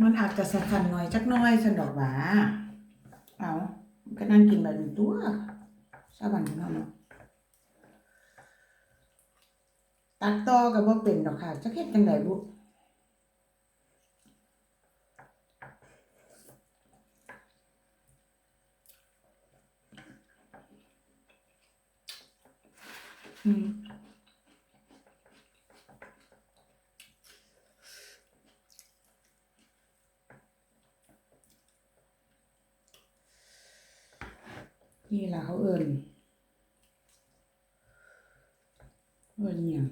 มันอาจจะสำคัญหน่อยจักหน้อยสันดอกหว่าเอาก็นั่งกินแบบนี้ตัวสาบันเนาะเนาะตัดต่อกับว่าเป็นดอกค่ะจะเฮ็ดจังไดบุอืม นี่ล่ะ เขาเอิญเอิญเนี่ย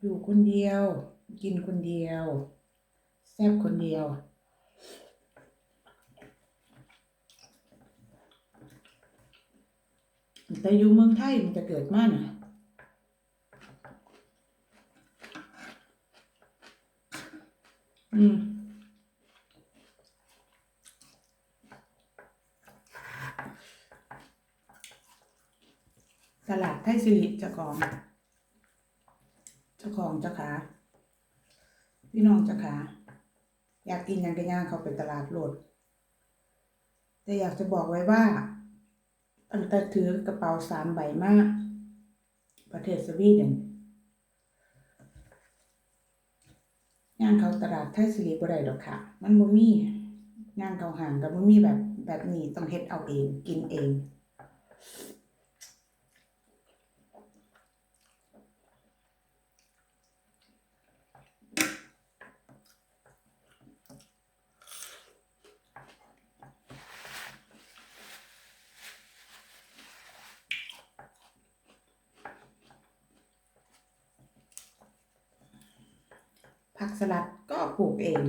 อยู่คนเดียว กินคนเดียว แซ่บคนเดียวแต่อยู่เมืองไทยมันจะเกิดมาน่ะอืม ต ลาดไทยสิริเจ้าของเจ้าของเจ้าขาพี่น้องเจ้าขาอยากกินยังก็ย่างเขาไปตลาดโหลด แต่อยากจะบอกไว้ว่าอันแต่ถือกระเป๋าสามใบมาก ประเทศสวีเดนย่างเขาตลาดไทยสิริบ่ได้ดอกค่ะ มันบ่มีย่างเขาห่างกับบ่มีแบบแบบนี้ต้องเฮ็ดเอาเองกินเอง ผักสลัดก็ปลูกเอง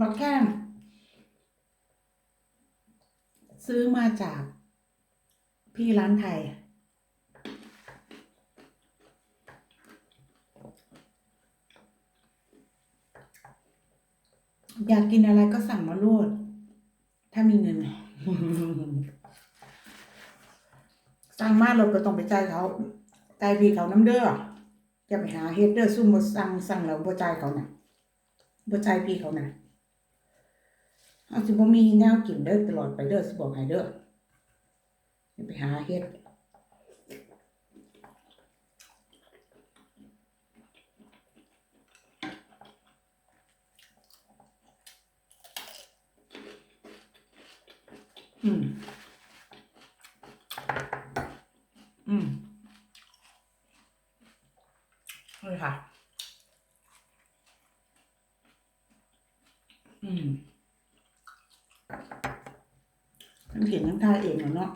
มะแข้งซื้อมาจากพี่ร้านไทยอยากกินอะไรก็สั่งมาโลด ถ้ามีเงิน สั่งมาเราก็ต้องไปจ่ายเขาจ่ายพี่เขาน้ำเด้อจะไปหาเฮดเดอร์ซุ่มมาสั่งสั่งเราบ่จ่ายเขาน่ะบ่จ่ายพี่เขาน่ะเอาสิบ่มีแนวกินเด้อตลอดไปเด้อสิบอกให้เด้อจะไปหาเฮ็ด อืม อืมเลยค่ะ อืมทั้งเขียนทั้งทายเองเนาะ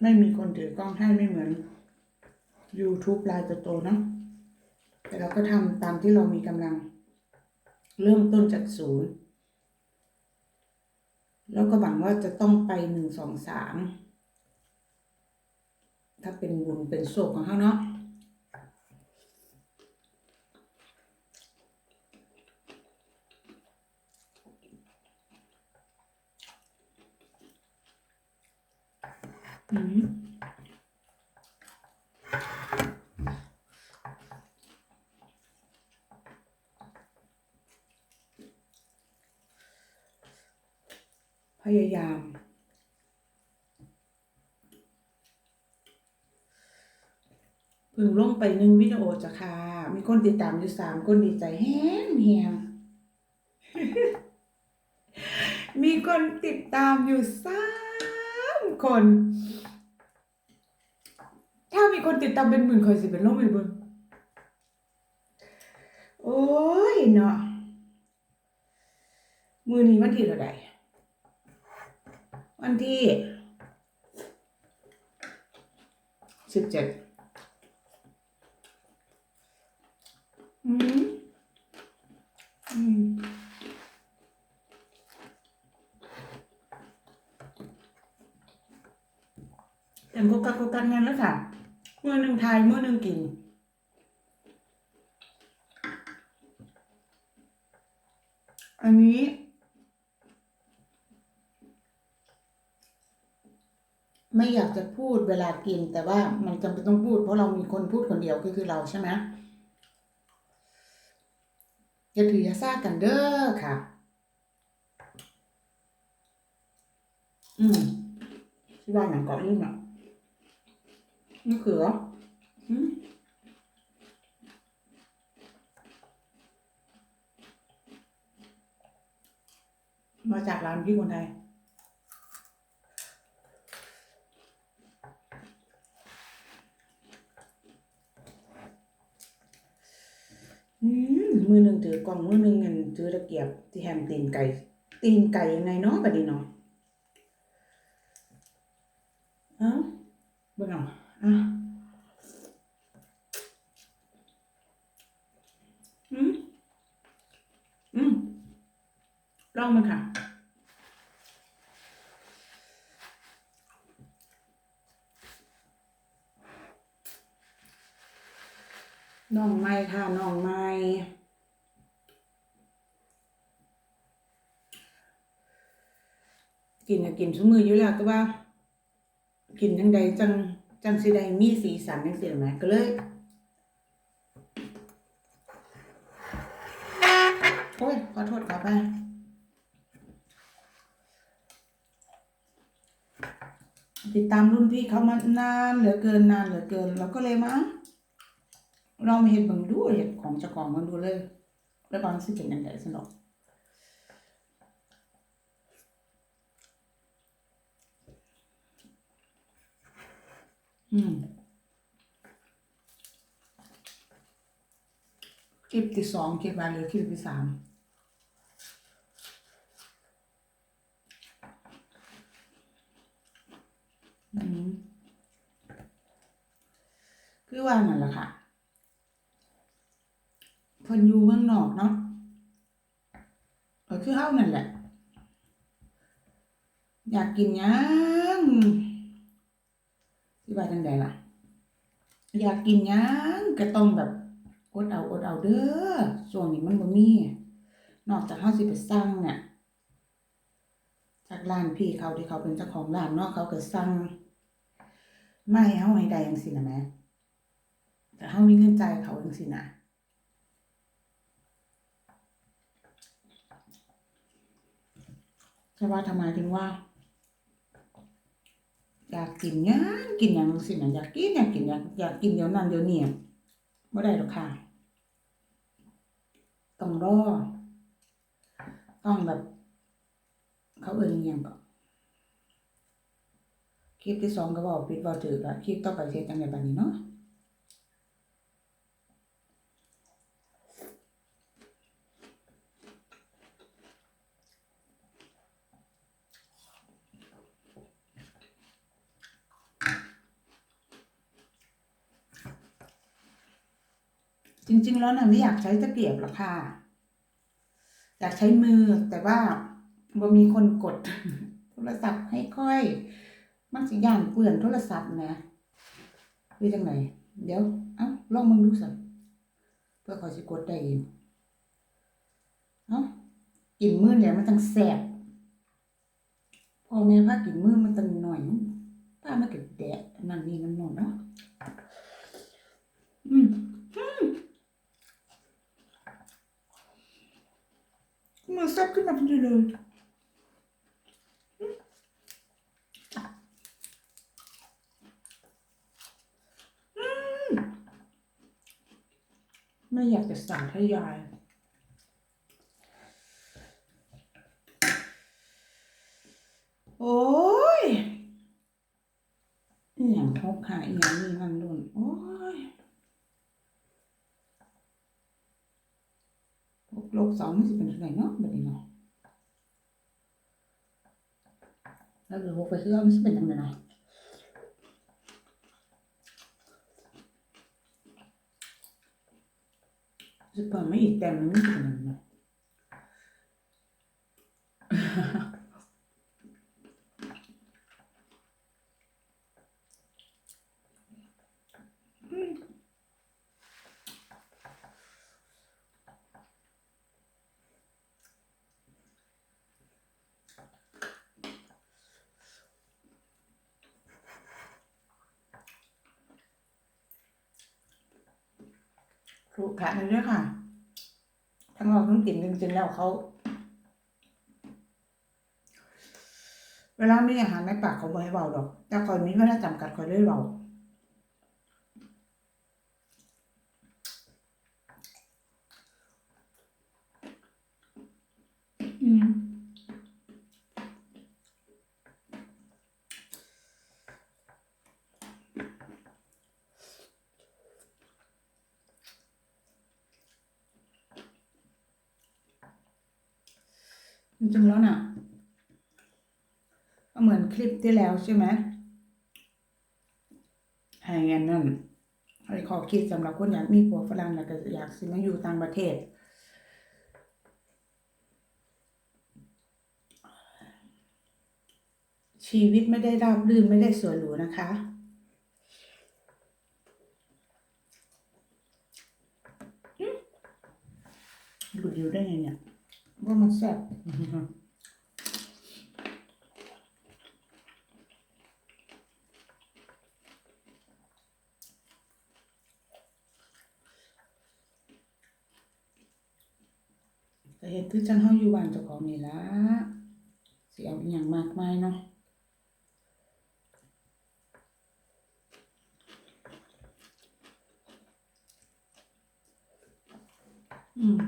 ไม่มีคนถือกล้องให้ไม่เหมือน YouTube ลายโตๆเนาะแต่เราก็ทำตามที่เรามีกำลัง เริ่มต้นจากศูนย์ แล้วก็หวังว่าจะต้องไปหนึ่งสองสามถ้าเป็นบุญเป็นโศกของเขาเนาะอืมพ ยายามพิ่งลงไปหนึ่งวิดีโอจ้ะค่ะ มีคนติดตามอยู่สามคนดีใจแห้งแหงมีคนติดตามอยู่สามคน ถ้ามีคนติดตามเป็นหมื่นคอยสิเป็นโลกไปเบิ่งโอ้ยเนาะมือนี้วันที่เท่าไหร่ วันที่สิบเจ็ดอืมอืมเต็มกุกกักกุกกักงานแล้วค่ะมือหนึ่งทายมือหนึ่งกินอันนี้ ไม่อยากจะพูดเวลากิน แต่ว่ามันจำเป็นต้องพูด เพราะเรามีคนพูดคนเดียวก็คือเราใช่ไหมอย่าถือยาซ่ากันเด้อค่ะ อืมที่บ้านหนังเกาะลื่นอะนี่เขืออืมมาจากร้านพี่คนไทย อืมมือหนึ่งถือ กล่องมือหนึ่งเงินถือตะเกียบที่แฮมตีนไก่ ตีนไก่ยังไงเนาะบัดนี้เนาะเอ้าเบิ่งเอาอะอืมอืมลองมันค่ะน้องไม้ค่ะน้องไม้ กินก็กินทุกมืออยู่แล้วแต่ว่า กินจังใดจังจังสิได้มีสีสันจังซี่แหมก็เลยโอ้ยขอโทษขอไปติดตามรุ่นพี่เขามานานเหลือเกินนานเหลือเกิน เราก็เลยมาลองมาเห็นบิ่งดูเห็ดของจ้าของมันดูเลย แล้วบางสิเป็นยังไงสนุก คลิปที่สองคลิปอะไรคลิปที่สามอืมคือว่านั่นแหละค่ะเพิ่นอยู่เมืองนอกเนาะเออคือเฮานั่นแหละ อยากกินยัง สิว่าจังไดล่ะ อยากกินหยังก็ต้องแบบอดเอาอดเอาเด้อช่วงนี้มันบ่มีนอกจากเฮาสิไปสั่งเนี่ยจากร้านพี่เขาที่เขาเป็นเจ้าของร้านเนาะเขาก็สั่งมาให้เฮาให้ได้จังซี่นะแม่แต่เฮามีเงินจ่ายเขาจังซี่นะใช่ว่าทำไมถึงว่า อยากกินยังกินอยังสินะอยากกินอยากกินอยากอยากกินเดี๋ยวนั้นเดี๋ยวนี้ไม่ได้หรอกค่ะต้องรอต้องแบบ เขาเอ่ยอิญยังก็คลิปที่สองก็บอกปิดบอกถือละคลิปต่อไปเทจังไงบ้างนี้เนาะ จริงๆ แล้วนะไม่อยากใช้ตะเกียบหรอกค่ะ อยากใช้มือแต่ว่าบ่มีคนกดโทรศัพท์ให้ค่อย มันสิย่านเปื้อนโทรศัพท์นะหรือจังไหนเดี๋ยว เอ้าลองมึงดูสิเพื่อเขาสิกดได้เองเอ้ากินมือเนี่ยมันตั้งแสบพ่อแม่พากินมือมันตั้งหน่อยป้ามันก็แดะนั่นนี่นั่นโน่นเนาะอืม มัน แซ่บขึ้นมาทันทีเลยไม่อยากจะสั่งให้ยายโอ้ยอย่างทุกข์หาอย่างนี้นั่นนู่นโอ้ยพวกโลบสองมันจะเป็นยังไงเนาะแบบนี้เนาะแล้วลบไปคือมันจะเป็นยังไงเนาะจะเปิดไม่อีกแต้มนึงมันจะเป็นยังไง เนาะถูกขาดเลยด้วยค่ะ ทั้งเราทั้งกินจริงๆแล้วเขา เวลามีอาหารในปากเขาไม่ให้เบาดอก แต่คอยมีเวลาจำกัดคอยเลยเบาอืม จริงๆแล้วน่ะก็เหมือนคลิปที่แล้วใช่ไหมไอ้อันนั่นไอ้ขอคิดสำหรับคนอยากมีผัวฝรั่งแล้วก็อยากสิมาอยู่ต่างประเทศชีวิตไม่ได้ราบรื่นไม่ได้สวยหรูนะคะ หลุดอยู่ได้ไงเนี่ย ว่ามันแซ่บแต่เห็ดคือจังเฮาอยู่บ้านเจ้าของนี่ละสิเอาอย่างมากมายเนาะอืม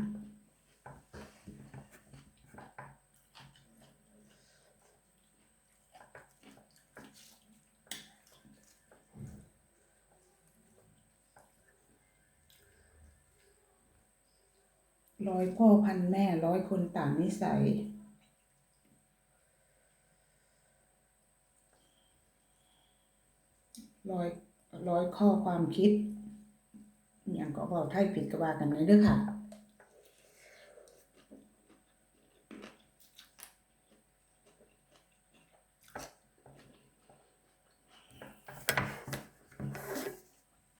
ร้อยพ่อพันแม่ร้อยคนต่างนิสัย ร้อยร้อยข้อความคิดอย่างก็บอกไทยผิดก็ว่ากันเลยเด้อค่ะ